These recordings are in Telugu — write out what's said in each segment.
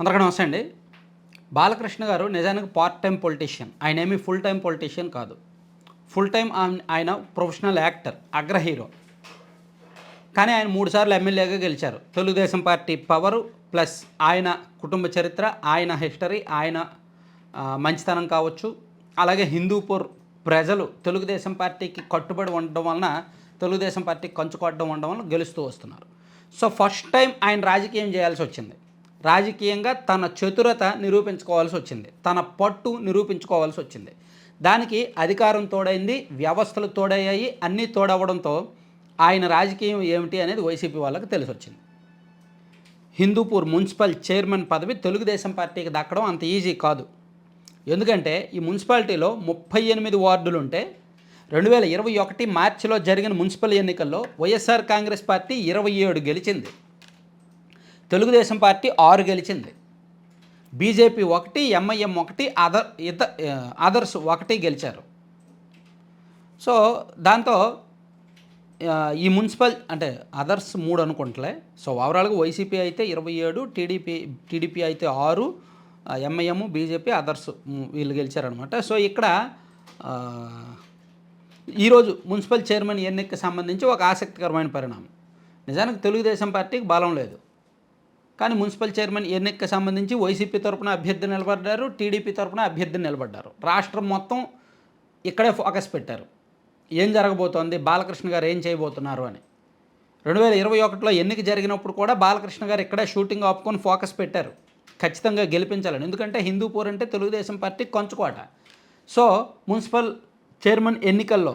అందరికీ నమస్తే అండి. బాలకృష్ణ గారు నిజానికి పార్ట్ టైం పొలిటీషియన్ ఆయన ఏమీ ఫుల్ టైం పొలిటీషియన్ కాదు. ఫుల్ టైం ఆయన ప్రొఫెషనల్ యాక్టర్ అగ్ర హీరో కానీ ఆయన మూడుసార్లు ఎమ్మెల్యేగా గెలిచారు. తెలుగుదేశం పార్టీ పవరు ప్లస్ ఆయన కుటుంబ చరిత్ర ఆయన హిస్టరీ ఆయన మంచితనం కావచ్చు. అలాగే హిందూపూర్ ప్రజలు తెలుగుదేశం పార్టీకి కట్టుబడి ఉండడం వలన తెలుగుదేశం పార్టీకి కంచుకోవడం ఉండడం వలన గెలుస్తూ వస్తున్నారు. సో ఫస్ట్ టైం ఆయన రాజకీయం చేయాల్సి వచ్చింది. రాజకీయంగా తన చతురత నిరూపించుకోవాల్సి వచ్చింది. తన పట్టు నిరూపించుకోవాల్సి వచ్చింది. దానికి అధికారం తోడైంది వ్యవస్థలు తోడయ్యాయి అన్నీ తోడవడంతో ఆయన రాజకీయం ఏమిటి అనేది వైసీపీ వాళ్ళకి తెలిసి వచ్చింది హిందూపూర్ మున్సిపల్ చైర్మన్ పదవి తెలుగుదేశం పార్టీకి దక్కడం అంత ఈజీ కాదు. ఎందుకంటే ఈ మున్సిపాలిటీలో ముప్పై ఎనిమిది వార్డులు ఉంటే రెండు వేల ఇరవై ఒకటి మార్చిలో జరిగిన మున్సిపల్ ఎన్నికల్లో వైఎస్ఆర్ కాంగ్రెస్ పార్టీ ఇరవై ఏడు గెలిచింది. తెలుగుదేశం పార్టీ ఆరు గెలిచింది. బీజేపీ ఒకటి ఎంఐఎం ఒకటి అదర్ ఇత అదర్స్ ఒకటి గెలిచారు. సో దాంతో ఈ మున్సిపల్ అంటే అదర్స్ మూడు అనుకుంటలే. సో ఓవరాల్గా వైసీపీ అయితే ఇరవై ఏడు టీడీపీ టీడీపీ అయితే ఆరు ఎంఐఎం బీజేపీ అదర్స్ వీళ్ళు గెలిచారనమాట. సో ఇక్కడ ఈరోజు మున్సిపల్ చైర్మన్ ఎన్నికకి సంబంధించి ఒక ఆసక్తికరమైన పరిణామం. నిజానికి తెలుగుదేశం పార్టీకి బలం లేదు. కానీ మున్సిపల్ చైర్మన్ ఎన్నికకి సంబంధించి వైసీపీ తరపున అభ్యర్థి నిలబడ్డారు టీడీపీ తరపున అభ్యర్థి నిలబడ్డారు. రాష్ట్రం మొత్తం ఇక్కడే ఫోకస్ పెట్టారు. ఏం జరగబోతోంది? బాలకృష్ణ గారు ఏం చేయబోతున్నారు అని. రెండు వేల ఇరవై ఒకటిలో ఎన్నిక జరిగినప్పుడు కూడా బాలకృష్ణ గారు ఇక్కడే షూటింగ్ ఆపుకొని ఫోకస్ పెట్టారు. ఖచ్చితంగా గెలిపించాలని. ఎందుకంటే హిందూపూర్ అంటే తెలుగుదేశం పార్టీ కొంచుకోట. సో మున్సిపల్ చైర్మన్ ఎన్నికల్లో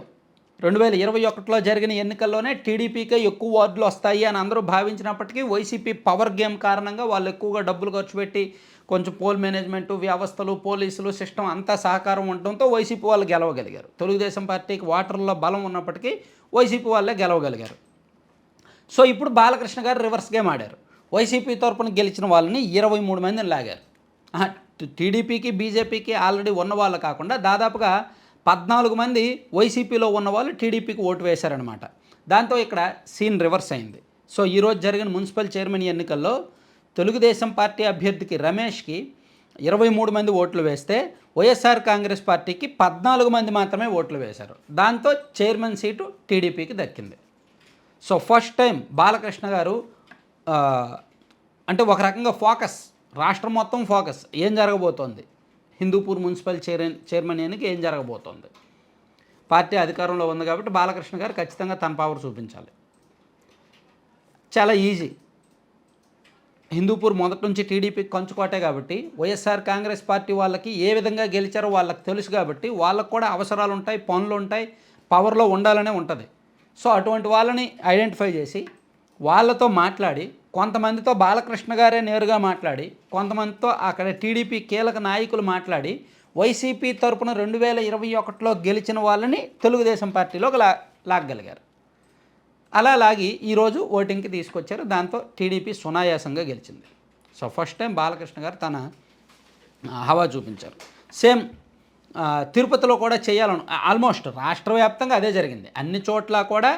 రెండు వేల ఇరవై ఒకటిలో జరిగిన ఎన్నికల్లోనే టీడీపీకే ఎక్కువ వార్డులు వస్తాయి అని అందరూ భావించినప్పటికీ వైసీపీ పవర్ గేమ్ కారణంగా వాళ్ళు ఎక్కువగా డబ్బులు ఖర్చు పెట్టి కొంచెం పోల్ మేనేజ్మెంట్ వ్యవస్థలు పోలీసులు సిస్టమ్ అంతా సహకారం ఉండడంతో వైసీపీ వాళ్ళు గెలవగలిగారు. తెలుగుదేశం పార్టీకి వాటర్లో బలం ఉన్నప్పటికీ వైసీపీ వాళ్ళే గెలవగలిగారు. సో ఇప్పుడు బాలకృష్ణ గారు రివర్స్ గేమ్ ఆడారు. వైసీపీ తరపున గెలిచిన వాళ్ళని ఇరవై మూడు మందిని లాగారు. టీడీపీకి బీజేపీకి ఆల్రెడీ ఉన్న వాళ్ళు కాకుండా దాదాపుగా పద్నాలుగు మంది వైసీపీలో ఉన్న వాళ్ళు టీడీపీకి ఓటు వేశారనమాట దాంతో ఇక్కడ సీన్ రివర్స్ అయింది. సో ఈరోజు జరిగిన మున్సిపల్ చైర్మన్ ఎన్నికల్లో తెలుగుదేశం పార్టీ అభ్యర్థికి రమేష్కి ఇరవై మూడు మంది ఓట్లు వేస్తే వైఎస్ఆర్ కాంగ్రెస్ పార్టీకి పద్నాలుగు మంది మాత్రమే ఓట్లు వేశారు. దాంతో చైర్మన్ సీటు టీడీపీకి దక్కింది. సో ఫస్ట్ టైం బాలకృష్ణ గారు అంటే ఒక రకంగా ఫోకస్ రాష్ట్రం మొత్తం ఫోకస్ ఏం జరగబోతోంది? హిందూపూర్ మున్సిపల్ చైర్ చైర్మన్ ఎన్నిక ఏం జరగబోతోంది? పార్టీ అధికారంలో ఉంది కాబట్టి బాలకృష్ణ గారు ఖచ్చితంగా తన పవర్ చూపించాలి. చాలా ఈజీ హిందూపూర్ మొదటి నుంచి టీడీపీకి కంచుకోటే కాబట్టి వైఎస్ఆర్ కాంగ్రెస్ పార్టీ వాళ్ళకి ఏ విధంగా గెలిచారో వాళ్ళకి తెలుసు కాబట్టి వాళ్ళకు కూడా అవసరాలు ఉంటాయి పనులు ఉంటాయి పవర్లో ఉండాలనే ఉంటుంది. సో అటువంటి వాళ్ళని ఐడెంటిఫై చేసి వాళ్ళతో మాట్లాడి కొంతమందితో బాలకృష్ణ గారే నేరుగా మాట్లాడి కొంతమందితో అక్కడ టీడీపీ కీలక నాయకులు మాట్లాడి వైసీపీ తరపున రెండు వేల ఇరవై ఒకటిలో గెలిచిన వాళ్ళని తెలుగుదేశం పార్టీలోకి లా లాగగలిగారు. అలా లాగి ఈరోజు ఓటింగ్కి తీసుకొచ్చారు. దాంతో టీడీపీ సునాయాసంగా గెలిచింది. సో ఫస్ట్ టైం బాలకృష్ణ గారు తన హవా చూపించారు. సేమ్ తిరుపతిలో కూడా చేయాలను ఆల్మోస్ట్ రాష్ట్ర వ్యాప్తంగా అదే జరిగింది. అన్ని చోట్ల కూడా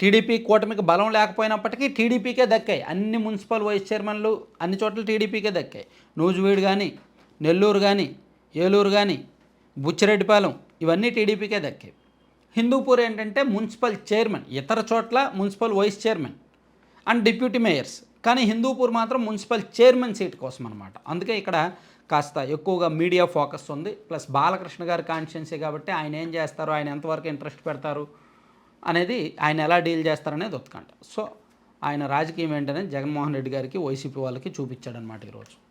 టీడీపీ కూటమికి బలం లేకపోయినప్పటికీ టీడీపీకే దక్కాయి. అన్ని మున్సిపల్ వైస్ చైర్మన్లు అన్ని చోట్ల టీడీపీకే దక్కాయి. నూజువీడు కానీ నెల్లూరు కానీ ఏలూరు కానీ బుచ్చిరెడ్డిపాలెం ఇవన్నీ టీడీపీకే దక్కాయి. హిందూపూర్ ఏంటంటే మున్సిపల్ చైర్మన్ ఇతర చోట్ల municipal vice chairman and deputy mayors. కానీ హిందూపూర్ మాత్రం మున్సిపల్ చైర్మన్ సీట్ కోసం అనమాట అందుకే ఇక్కడ కాస్త ఎక్కువగా మీడియా ఫోకస్ ఉంది. ప్లస్ బాలకృష్ణ గారి కాన్షియన్సీ కాబట్టి ఆయన ఏం చేస్తారు? ఆయన ఎంతవరకు ఇంట్రెస్ట్ పెడతారు? అనేది ఆయన ఎలా డీల్ చేస్తారనేది ఉత్కంఠ సో ఆయన రాజకీయం ఏంటనేది జగన్మోహన్ రెడ్డి గారికి వైసీపీ వాళ్ళకి చూపించాడనమాట ఈరోజు.